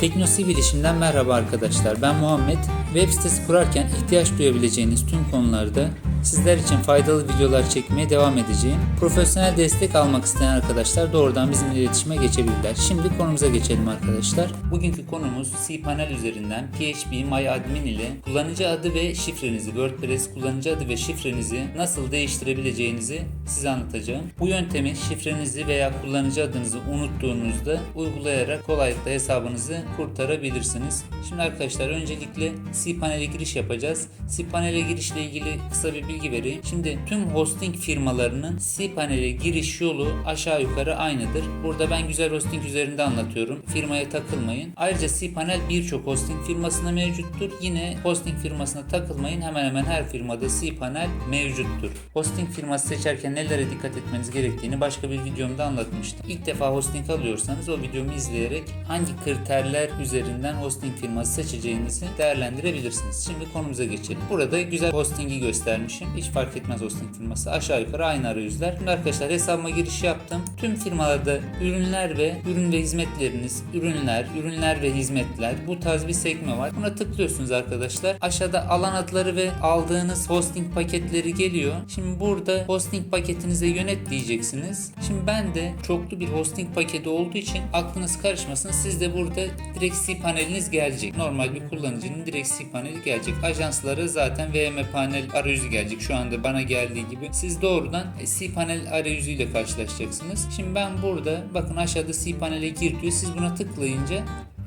Teknosi Bilişim'den merhaba arkadaşlar. Ben Muhammed. Web sitesi kurarken ihtiyaç duyabileceğiniz tüm konularda sizler için faydalı videolar çekmeye devam edeceğim. Profesyonel destek almak isteyen arkadaşlar doğrudan bizimle iletişime geçebilirler. Şimdi konumuza geçelim arkadaşlar. Bugünkü konumuz cPanel üzerinden PHP MyAdmin ile kullanıcı adı ve şifrenizi, WordPress kullanıcı adı ve şifrenizi nasıl değiştirebileceğinizi size anlatacağım. Bu yöntemi şifrenizi veya kullanıcı adınızı unuttuğunuzda uygulayarak kolaylıkla hesabınızı kurtarabilirsiniz. Şimdi arkadaşlar öncelikle cPanel'e giriş yapacağız. cPanel'e girişle ilgili kısa bir bilgi vereyim. Şimdi tüm hosting firmalarının cPanel'e giriş yolu aşağı yukarı aynıdır. Burada ben güzel hosting üzerinde anlatıyorum. Firmaya takılmayın. Ayrıca cPanel birçok hosting firmasında mevcuttur. Yine hosting firmasına takılmayın. Hemen hemen her firmada cPanel mevcuttur. Hosting firması seçerken nelere dikkat etmeniz gerektiğini başka bir videomda anlatmıştım. İlk defa hosting alıyorsanız o videomu izleyerek hangi kriterler üzerinden hosting firması seçeceğinizi değerlendirebilirsiniz. Şimdi konumuza geçelim. Burada güzel hostingi göstermişim. Hiç fark etmez hosting firması. Aşağı yukarı aynı arayüzler. Şimdi arkadaşlar hesabıma giriş yaptım. Tüm firmalarda ürünler ve ürün ve hizmetleriniz, ürünler, ürünler ve hizmetler bu tarz bir sekme var. Buna tıklıyorsunuz arkadaşlar. Aşağıda alan adları ve aldığınız hosting paketleri geliyor. Şimdi burada hosting paketinize yönet diyeceksiniz. Şimdi ben de çoklu bir hosting paketi olduğu için aklınız karışmasın. Siz de burada direkt cPanel'iniz gelecek. Normal bir kullanıcının direkt cPanel'i gelecek. Ajanslara zaten VM panel arayüzü gelecek. Şu anda bana geldiği gibi. Siz doğrudan cPanel arayüzüyle karşılaşacaksınız. Şimdi ben burada bakın aşağıda cPanel'e gir diyor. Siz buna tıklayınca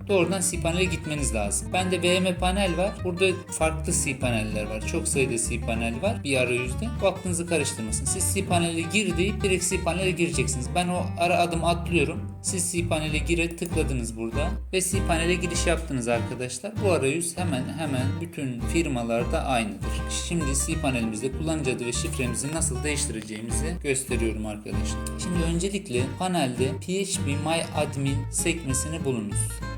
doğrudan cPanel'e gitmeniz lazım. Bende VM panel var. Burada farklı cPanel'ler var. Çok sayıda cPanel var bir arayüzde. Bu aklınızı karıştırmasın. Siz cPanel'e gir deyip direkt cPanel'e gireceksiniz. Ben o ara adım atlıyorum. Siz cPanel'e gire tıkladınız burada ve cPanel'e giriş yaptınız arkadaşlar. Bu arayüz hemen hemen bütün firmalarda aynıdır. Şimdi cPanel'imizde kullanıcı adı ve şifremizi nasıl değiştireceğimizi gösteriyorum arkadaşlar. Şimdi öncelikle panelde PHP MyAdmin sekmesini bulunuz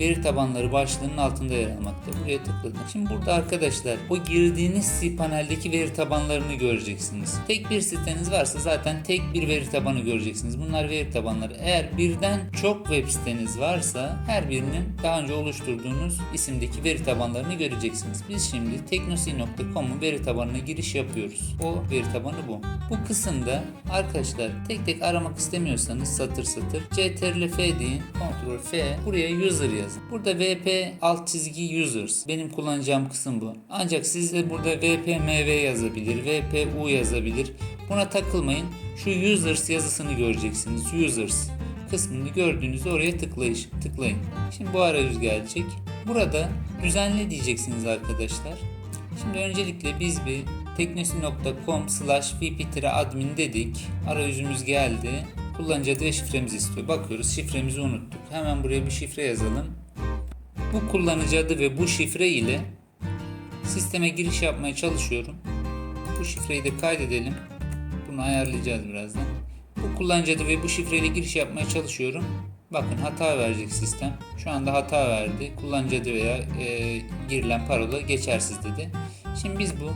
veri tabanları başlığının altında yer almakta. Buraya tıkladım. Şimdi burada arkadaşlar o girdiğiniz cPanel'deki veri tabanlarını göreceksiniz. Tek bir siteniz varsa zaten tek bir veri tabanı göreceksiniz. Bunlar veri tabanları. Eğer birden çok web siteniz varsa her birinin daha önce oluşturduğunuz isimdeki veri tabanlarını göreceksiniz. Biz şimdi teknosi.com'un veri tabanına giriş yapıyoruz. O veri tabanı bu. Bu kısımda arkadaşlar tek tek aramak istemiyorsanız satır satır CTRL F deyin. Ctrl F. Buraya user yazın. Burada VP alt çizgi users. Benim kullanacağım kısım bu. Ancak siz de burada VPMV yazabilir. VPU yazabilir. Buna takılmayın. Şu users yazısını göreceksiniz. Users kısmını gördüğünüzde oraya tıklayış, tıklayın. Şimdi bu arayüz gelecek. Burada düzenle diyeceksiniz arkadaşlar. Şimdi öncelikle biz bir teknosi.com slash vp-admin dedik. Arayüzümüz geldi. Kullanıcı adı ve şifremizi istiyor. Bakıyoruz şifremizi unuttuk. Hemen buraya bir şifre yazalım. Bu kullanıcı adı ve bu şifre ile sisteme giriş yapmaya çalışıyorum. Bu şifreyi de kaydedelim. Bunu ayarlayacağız birazdan. Bu kullanıcı adı ve bu şifreyle giriş yapmaya çalışıyorum. Bakın hata verecek sistem. Şu anda hata verdi. Kullanıcı adı veya e, girilen parola geçersiz dedi. Şimdi biz bu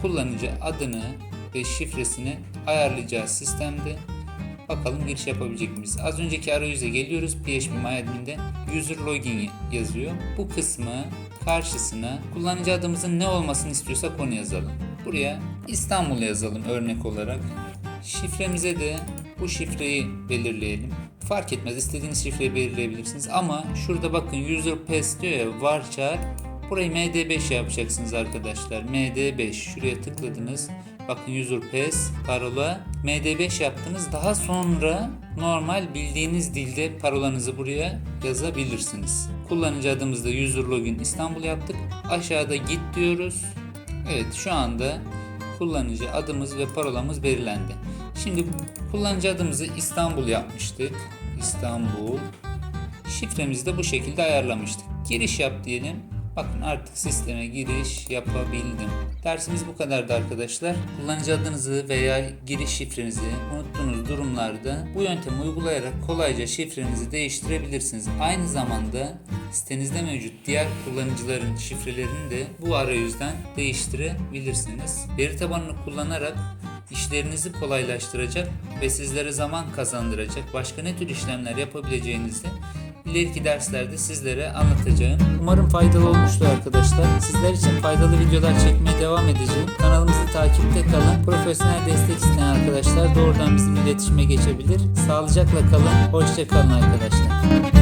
kullanıcı adını ve şifresini ayarlayacağız sistemde. Bakalım giriş yapabilecek miyiz? Az önceki arayüze geliyoruz. PHP MyAdmin'de user login yazıyor. Bu kısmı karşısına kullanıcı adımızın ne olmasını istiyorsak onu yazalım. Buraya İstanbul yazalım örnek olarak. Şifremize de bu şifreyi belirleyelim. Fark etmez istediğiniz şifreyi belirleyebilirsiniz ama şurada bakın user pass diyor ya varchar Burayı MD5 yapacaksınız arkadaşlar. MD5 şuraya tıkladınız. Bakın user pass, parola MD5 yaptınız. Daha sonra normal bildiğiniz dilde parolanızı buraya yazabilirsiniz. Kullanıcı adımızda user login İstanbul yaptık. Aşağıda git diyoruz. Evet şu anda kullanıcı adımız ve parolamız belirlendi. Şimdi kullanıcı adımızı İstanbul yapmıştık. İstanbul. Şifremizi de bu şekilde ayarlamıştık. Giriş yap diyelim. Bakın artık sisteme giriş yapabildim. Dersimiz bu kadardı arkadaşlar. Kullanıcı adınızı veya giriş şifrenizi unuttuğunuz durumlarda bu yöntemi uygulayarak kolayca şifrenizi değiştirebilirsiniz. Aynı zamanda sitenizde mevcut diğer kullanıcıların şifrelerini de bu arayüzden değiştirebilirsiniz. Veri tabanını kullanarak işlerinizi kolaylaştıracak ve sizlere zaman kazandıracak başka ne tür işlemler yapabileceğinizi ileriki derslerde sizlere anlatacağım. Umarım faydalı olmuştur arkadaşlar. Sizler için faydalı videolar çekmeye devam edeceğim. Kanalımızı takipte kalın. Profesyonel destek isteyen arkadaşlar doğrudan bizim iletişime geçebilir. Sağlıcakla kalın. Hoşça kalın arkadaşlar.